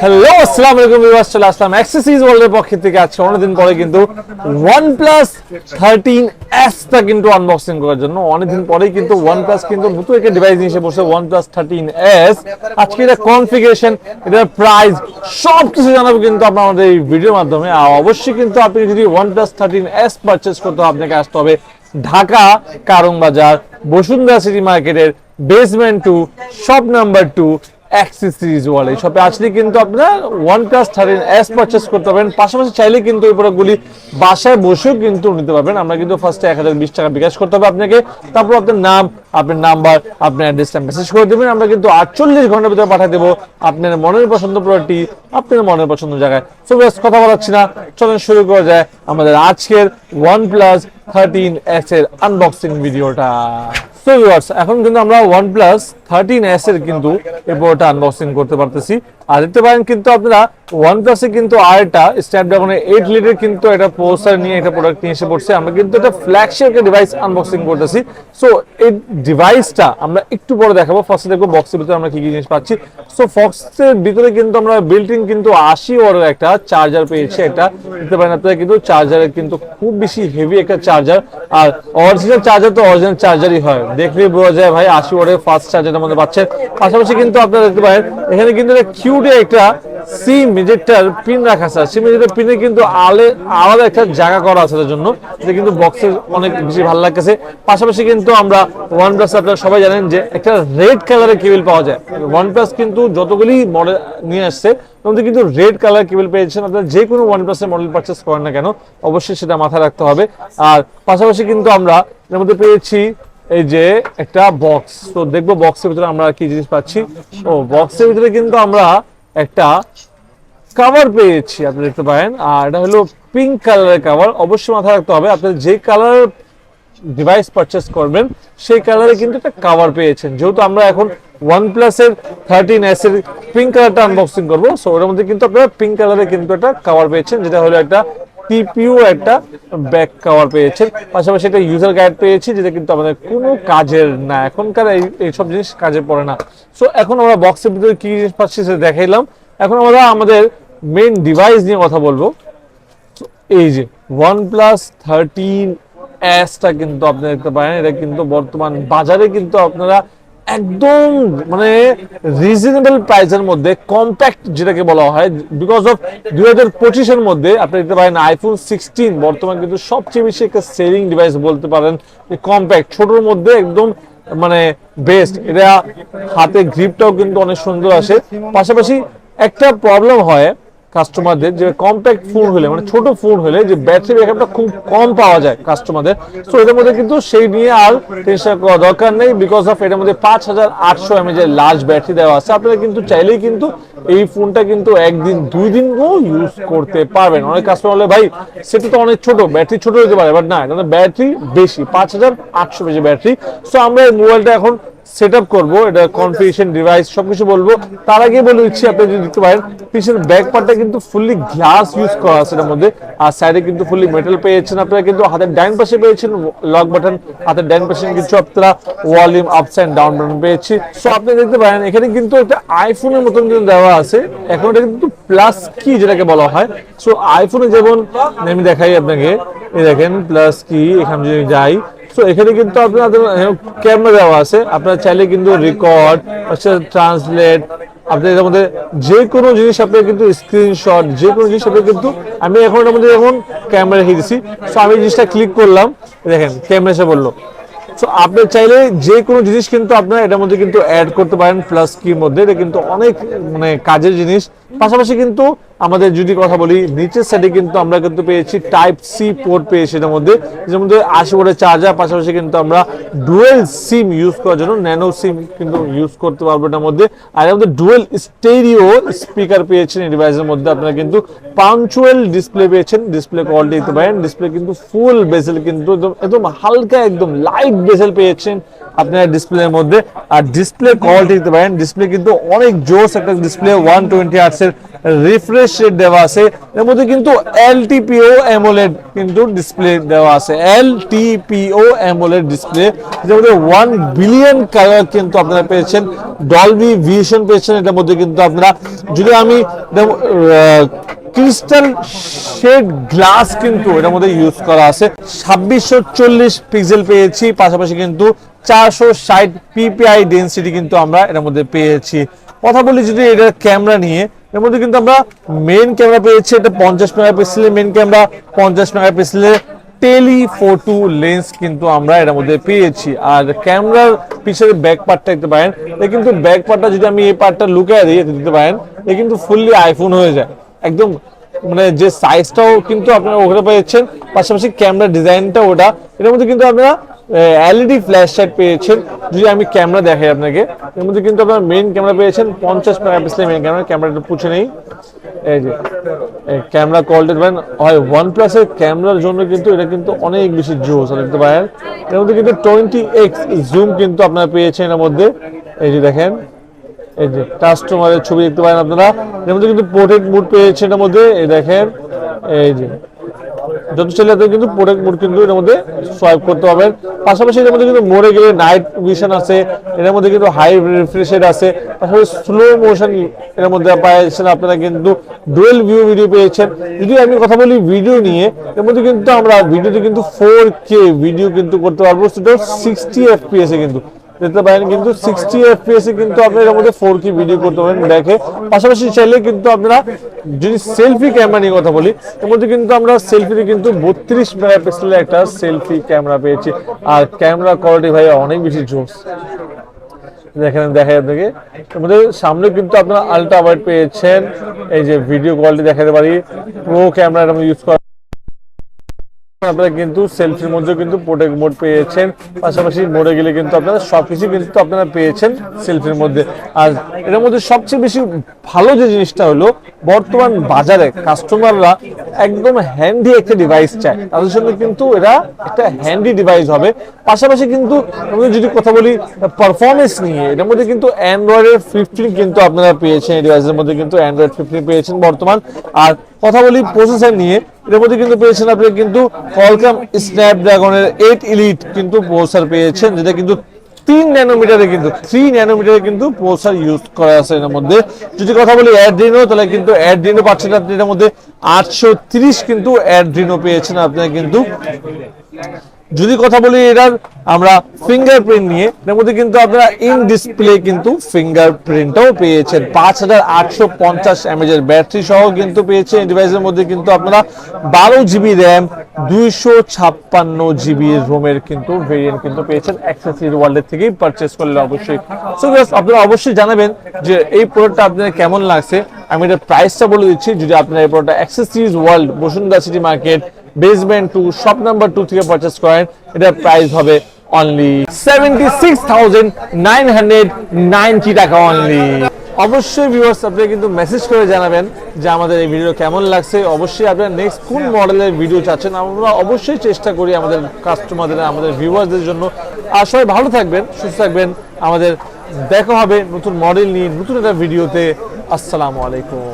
Hello আসসালামু আলাইকুম viewers, চলে আসলাম অ্যাক্সেসরিজ ওয়ার্ল্ডের পক্ষ থেকে। আজকে অনেকদিন পরে কিন্তু OnePlus 13s টা কিন্তু আনবক্সিং করার জন্য। অনেকদিন পরেই কিন্তু OnePlus কিন্তু নতুন একটা ডিভাইস নিয়ে এসে বসে OnePlus 13s আজকে কনফিগারেশন প্রাইস সব কিছু জানাব কিন্তু আপনার আমাদের এই ভিডিওর মাধ্যমে। আর অবশ্যই কিন্তু আপনি যদি OnePlus 13s পারচেজ করতে আপনাকে আসতে হবে ঢাকা কারং বাজার বসুন্ধরা সিটি মার্কেটের basement two shop number two accessories world এই শপে আসলে কিন্তু আপনারা one plus thirteen S purchase করতে পারবেন। পাশাপাশি চাইলে কিন্তু এই প্রোডাক্টগুলি বাসায় বসেও কিন্তু নিতে পারবেন। আমরা কিন্তু ফার্স্টে এক হাজার বিশ টাকা বিকাশ করতে হবে আপনাকে। তারপর আপনার নাম, আপনার নাম্বার আপনার অ্যাড্রেসটা মেসেজ করে দেবেন। আমরা কিন্তু আটচল্লিশ ঘণ্টার ভিতরে পাঠিয়ে দেবো আপনার মনের পছন্দ প্রোডাক্টটি আপনার মনের পছন্দ জায়গায়। সো বেশ কথা বলাচ্ছি না। চলেন শুরু করা যায় আমাদের আজকের ওয়ান প্লাস থার্টিন এস এর আনবক্সিং ভিডিওটা সো এখন কিন্তু আমরা OnePlus 13s এর কিন্তু এই আনবক্সিং করতে পারতেছি। আর দেখতে পারেন কিন্তু আপনারা OnePlus এ কিন্তু আরেকটা স্ন্যাপড্রাগনের 8 লিটার কিন্তু একটা নিয়ে একটা প্রোডাক্ট নিয়ে এসে পড়ছে। আমরা কিন্তু একটা ডিভাইস আনবক্সিং করতেছি। সো এই ডিভাইসটা আমরা একটু পরে দেখাবো। ফার্স্টে দেখব বক্সের ভিতরে আমরা জিনিস পাচ্ছি। সো ভিতরে কিন্তু আমরা বিল্ট কিন্তু 80 ওয়াটের একটা চার্জার পেয়েছি একটা। দেখতে পারেন আপনারা কিন্তু চার্জারের কিন্তু খুব বেশি হেভি একটা চার্জার আর অরিজিনাল চার্জার তো অরিজিনাল চার্জারই হয়। দেখলে বোঝা যায় ভাই, আশি ওয়াটের ফাস্ট চার্জার আমাদের পাচ্ছেন পাশাপাশি কিন্তু আপনারা দেখতে পারেন, এখানে কিন্তু একটা কিউটে একটা সিম ইজেক্টার পিন রাখা আছে সিম ইজেক্টার পিনে কিন্তু আলে, আলাদা একটা জায়গা করা আছে তার জন্য। এটা কিন্তু বক্সে অনেক বেশি ভালো লাগতেছে। পাশাপাশি কিন্তু আমরা ওয়ান প্লাস আপনারা সবাই জানেন যে একটা রেড কালারের কেবল পাওয়া যায়। ওয়ান প্লাস কিন্তু যতগুলি মডেল নিয়ে আসছে মধ্যে কিন্তু রেড কালার কেবল পেয়েছেন আপনারা যে কোনো ওয়ান প্লাসের মডেল পারচেস করেন না কেন, অবশ্যই সেটা মাথায় রাখতে হবে। আর পাশাপাশি কিন্তু আমরা এর মধ্যে পেয়েছি এই যে একটা বক্স তো দেখব বক্সের ভিতরে আমরা কি জিনিস পাচ্ছি? ও বক্সের ভিতরে কিন্তু আমরা একটা কাভার পেয়েছি, আপনি দেখতে পারেন। আর এটা হলো পিঙ্ক কালারের কাভার অবশ্যই মাথায় রাখতে হবে, আপনি যে কালার ডিভাইস পারচেস করবেন, সেই কালারে কিন্তু একটা কাভার পেয়েছেন। যেহেতু আমরা এখন ওয়ান প্লাসের থার্টিন এস এর পিঙ্ক কালারটা আনবক্সিং করব সো ওটার মধ্যে কিন্তু আপনারা পিঙ্ক কালারে কিন্তু একটা কাভার পেয়েছেন, যেটা হলো একটা টিপিও একটা ব্যাক কভার পেয়েছেন পাশাপাশি একটা ইউজার গাইড পেয়েছি, যেটা কিন্তু আমাদের কোনো কাজের না। এখনকার এই এইসব জিনিস কাজে পড়ে না। সো এখন আমরা বক্সের ভিতরে কি জিনিস পাচ্ছি সেটা দেখাইলাম। এখন আমরা আমাদের মেন ডিভাইস নিয়ে কথা বলব। এই যে ওয়ান প্লাস থার্টিন এসটা কিন্তু আপনি দেখতে পারেন। এটা কিন্তু বর্তমান বাজারে কিন্তু আপনারা একদম মানে রিজনেবল প্রাইসের মধ্যে কম্প্যাক্ট যেটাকে বলা হয় বিকজ অফ দুই হাজার পঁচিশের মধ্যে, আপনি দেখতে পারেন আইফোন সিক্সটিন বর্তমান কিন্তু সবচেয়ে বেশি একটা সেলিং ডিভাইস বলতে পারেন কম্প্যাক্ট ছোটোর মধ্যে একদম মানে বেস্ট এটা হাতে গ্রিপটাও কিন্তু অনেক সুন্দর আসে। পাশাপাশি একটা প্রবলেম হয় কাস্টমারদের যে কম্প্যাক্ট ফোন হলে মানে ছোট ফোন হলে যে ব্যাটারি ব্যাকআপটা খুব কম পাওয়া যায় কাস্টমারদের সো এটার মধ্যে কিন্তু সেই নিয়ে আর টেনশন করা দরকার নেই বিকজ অফ এটার মধ্যে পাঁচ হাজার আটশো এমএজ এর লার্জ ব্যাটারি দেওয়া আছে। আপনারা কিন্তু চাইলেই কিন্তু এই ফোনটা কিন্তু একদিন দুই দিনও ইউজ করতে পারবেন। অনেক কাস্টমার বলে, ভাই, সেটা তো অনেক ছোট ব্যাটারি ছোট হতে পারে। বাট না ব্যাটারি বেশি, পাঁচ হাজার আটশো বেশি ব্যাটারি সো আমরা এই মোবাইলটা এখন সেট আপ করব এটা কনফিগারেশন ডিভাইস সবকিছু বলব। তার আগে বলে দিচ্ছি আপনি যদি দেখতে পারেন পিছনের ব্যাক পার্টটা কিন্তু ফুললি গ্লাস ইউজ করা আছে এটার মধ্যে। আর সাইডে কিন্তু ফুললি মেটাল পেয়েছেন আপনারা কিন্তু হাতের ডাইন পাশে পেয়েছেন লক বাটন হাতের ডাইন পাশে কিছু আপনারা volume ups and down button পেয়েছি। সো আপনি দেখতে পারেন এখানে কিন্তু একটা আইফোনের মতন কিন্তু দেওয়া আছে। এখন এটা কিন্তু প্লাস কি যেটাকে বলা হয়। সো আইফোনে যেমন আমি দেখাই আপনাকে এই দেখেন প্লাস কি এখানে যদি যাই সো এখানে কিন্তু আপনাদের ক্যামেরা দেওয়া আছে। আপনারা চাইলে কিন্তু রেকর্ড ট্রান্সলেট আপনি এর মধ্যে যে কোনো জিনিস আপনার কিন্তু স্ক্রিনশট যে কোনো জিনিস আপনি কিন্তু, আমি এখন মধ্যে এখন ক্যামেরা রেখে দিছি। সো আমি জিনিসটা ক্লিক করলাম। দেখেন ক্যামেরা এসে বলল। সো আপনি চাইলে যে কোনো জিনিস কিন্তু আপনারা এটার মধ্যে কিন্তু অ্যাড করতে পারেন প্লাস কির মধ্যে। এটা কিন্তু অনেক মানে কাজের জিনিস। পাশাপাশি কিন্তু আমাদের যদি কথা বলি, নিচের সাইডে কিন্তু আমরা কিন্তু পেয়েছি টাইপ সি পোর্ট পেয়েছি এটার মধ্যে যের মধ্যে আশি ওয়াটের চার্জার পাশাপাশি কিন্তু আমরা ডুয়েল সিম ইউজ করার জন্য ন্যানো সিম কিন্তু ইউজ করতে পারব এটার মধ্যে। আর এর মধ্যে ডুয়েল স্টেরিও স্পিকার পেয়েছেন এই ডিভাইসের মধ্যে। আপনারা কিন্তু পাঞ্চুয়াল ডিসপ্লে পেয়েছেন ডিসপ্লে কোয়ালিটি দিতে পারেন। ডিসপ্লে কিন্তু ফুল বেসেল কিন্তু একদম একদম হালকা, একদম লাইট বেসেল পেয়েছেন। আপনার ডিসপ্লের মধ্যে। আর ডিসপ্লে কোয়ালিটি দিতে পারেন ডিসপ্লে কিন্তু অনেক জোস একটা ডিসপ্লে ওয়ান টোয়েন্টি আর্টসের রিফ্রেশ রেট দেওয়া আছে। এর মধ্যে কিন্তু এলটিপিও অ্যামোলেড কিন্তু ডিসপ্লে দেওয়া আছে। এলটিপিও অ্যামোলেড ডিসপ্লে যেটার মধ্যে ওয়ান বিলিয়ন কালার কিন্তু আপনারা পেয়েছেন। ডলবি ভিশন পেয়েছেন, এটার মধ্যে কিন্তু আপনারা। যদি আমি ক্রিস্টাল শেড গ্লাস কিন্তু এটার মধ্যে ইউজ করা আছে। ছাব্বিশশো চল্লিশ পিক্সেল পেয়েছি, পাশাপাশি কিন্তু চারশো ষাট পিপিআই ডেন্সিটি কিন্তু আমরা এর মধ্যে পেয়েছি। কথা বলি যদি এটার ক্যামেরা নিয়ে, এর মধ্যে কিন্তু আমরা মেন ক্যামেরা পেয়েছি, এটা পঞ্চাশ মেগাপিক্সেলের মেন ক্যামেরা পঞ্চাশ মেগাপিক্সেলের টেলি ফোটো লেন্স কিন্তু আমরা এর মধ্যে পেয়েছি। আর ক্যামেরার পিছনে ব্যাক পার্টটা দেখতে পারেন, এ কিন্তু ব্যাক পার্টটা যদি আমি এই পার্টটা লুকিয়ে দিই দিতে পারেন, এ কিন্তু ফুললি আইফোন হয়ে যায়। একদম মানে যে সাইজটাও কিন্তু আপনারা ওখানে পেয়েছেন, পাশাপাশি ক্যামেরা ডিজাইনটা ওটা, এর মধ্যে কিন্তু আপনারা এলইডি ফ্ল্যাশ লাইট পেয়েছেন। যদি আমি ক্যামেরা দেখাই আপনাকে, এর মধ্যে কিন্তু আপনারা মেইন ক্যামেরা পেয়েছেন, পঞ্চাশ মেগাপিক্সেলের মেইন ক্যামেরা ক্যামেরাটা পুছে নেই। এই যে ক্যামেরা কোয়ালিটি পারেন হয় ওয়ান প্লাসের ক্যামেরার জন্য কিন্তু এটা কিন্তু অনেক বেশি জোস দেখতে পারেন। এর মধ্যে কিন্তু টোয়েন্টি এক্স জুম কিন্তু আপনারা পেয়েছেন এর মধ্যে। এই যে দেখেন, এই যে কাস্টমারের ছবি দেখতে পারেন আপনারা। এর মধ্যে কিন্তু পোর্ট্রেট মুড পেয়েছেন এর মধ্যে, এই দেখেন, এই যে। কিন্তু কিন্তু এর মধ্যে করতে পাশাপাশি এর মধ্যে কিন্তু মোড়ে গেলে নাইট আছে, এর মধ্যে কিন্তু হাই আছে স্লো মোশন এর মধ্যে আপনারা কিন্তু ডুয়েল ভিউ ভিডিও পেয়েছেন। যদি আমি কথা বলি ভিডিও নিয়ে, এর মধ্যে কিন্তু আমরা ভিডিওতে কিন্তু ফোর কে ভিডিও কিন্তু করতে পারব সেটা সিক্সটি এফপিএস কিন্তু। দেখতে পারেন, কিন্তু সিক্সটি এফপিএস এ কিন্তু আপনারা এর মধ্যে ফোর কে ভিডিও করতে পারেন, দেখে। পাশাপাশি চাইলে কিন্তু আপনারা যদি সেলফি ক্যামেরা নিয়ে কথা বলি, এর মধ্যে কিন্তু আমরা সেলফিতে কিন্তু বত্রিশ মেগাপিক্সেলের একটা সেলফি ক্যামেরা পেয়েছি। আর ক্যামেরা কোয়ালিটি ভাই অনেক বেশি জোস। দেখেন দেখেন আপনাকে। সামনে কিন্তু আপনারা আলট্রা ওয়াইড পেয়েছেন। এই যে ভিডিও কোয়ালিটি দেখাতে পারি প্রো ক্যামেরা ইউজ করা আপনারা কিন্তু সেলফির মধ্যে কিন্তু প্রোটেক্ট মোড পেয়েছেন। পাশাপাশি মোডে গেলে কিন্তু আপনারা সবকিছু কিন্তু আপনারা পেয়েছেন সেলফির মধ্যে। আর এর মধ্যে সবচেয়ে বেশি ভালো যে জিনিসটা হলো, বর্তমান বাজারে কাস্টমাররা একদম হ্যান্ডি একটা ডিভাইস চায়। তাদের জন্য কিন্তু এরা একটা হ্যান্ডি ডিভাইস হবে। পাশাপাশি কিন্তু যদি কথা বলি পারফরমেন্স নিয়ে, এটার মধ্যে কিন্তু অ্যান্ড্রয়েডের ফিফটিন কিন্তু আপনারা পেয়েছেন। এই ডিভাইসের মধ্যে কিন্তু অ্যান্ড্রয়েড ফিফটিন পেয়েছেন বর্তমান। আর কথা বলি প্রসেসর নিয়ে। এর মধ্যে কিন্তু পেয়েছেন আপনি কিন্তু কলকাম স্ন্যাপড্রাগনের এইট ইলিট কিন্তু প্রসেসর পেয়েছেন, যেটা কিন্তু তিন ন্যানোমিটারে কিন্তু থ্রি ন্যানোমিটারে কিন্তু প্রসেসর ইউজ করা আছে এর মধ্যে। যদি কথা বলি অ্যাড্রিনো তাহলে কিন্তু অ্যাড্রিনো পাচ্ছেন আপনি এর মধ্যে আটশো কিন্তু অ্যাড্রিনো পেয়েছেন আপনারা কিন্তু। যদি কথা বলি এটার, আমরা ফিঙ্গারপ্রিন্ট নিয়ে, এর মধ্যে কিন্তু আপনারা ইন ডিসপ্লে কিন্তু ফিঙ্গারপ্রিন্টটাও পেয়েছেন। পাঁচ হাজার আটশো পঞ্চাশ এমএজের ব্যাটারি সহ কিন্তু পেয়েছেন। এই ডিভাইসের মধ্যে কিন্তু আপনারা বারো জিবি র্যাম দুইশো ছাপ্পান্ন জিবি রোমের কিন্তু ভেরিয়েন্ট কিন্তু পেয়েছেন। অ্যাক্সেসরিজ ওয়ার্ল্ডের থেকেই পারচেস করলে অবশ্যই। সো আপনারা অবশ্যই জানাবেন যে এই প্রোডাক্টটা আপনাদের কেমন লাগছে। আমি এটার প্রাইসটা বলে দিচ্ছি। যদি আপনারা এই প্রোডাক্টটা accessories world Bashundhara city market basement two shop number two থেকে পারচেস করেন এটার প্রাইস হবে only seventy six thousand nine hundred ninety টাকা অনলি অবশ্যই ভিউয়ার্স আপনি কিন্তু মেসেজ করে জানাবেন যে আমাদের এই ভিডিও কেমন লাগছে। অবশ্যই আপনারা নেক্সট কোন মডেলের ভিডিও চাচ্ছেন, আমরা অবশ্যই চেষ্টা করি আমাদের কাস্টমারদের আমাদের ভিউয়ার্সদের জন্য। আর সবাই ভালো থাকবেন, সুস্থ থাকবেন। আমাদের দেখা হবে নতুন মডেল নিয়ে নতুন একটা ভিডিওতে আসসালামু আলাইকুম।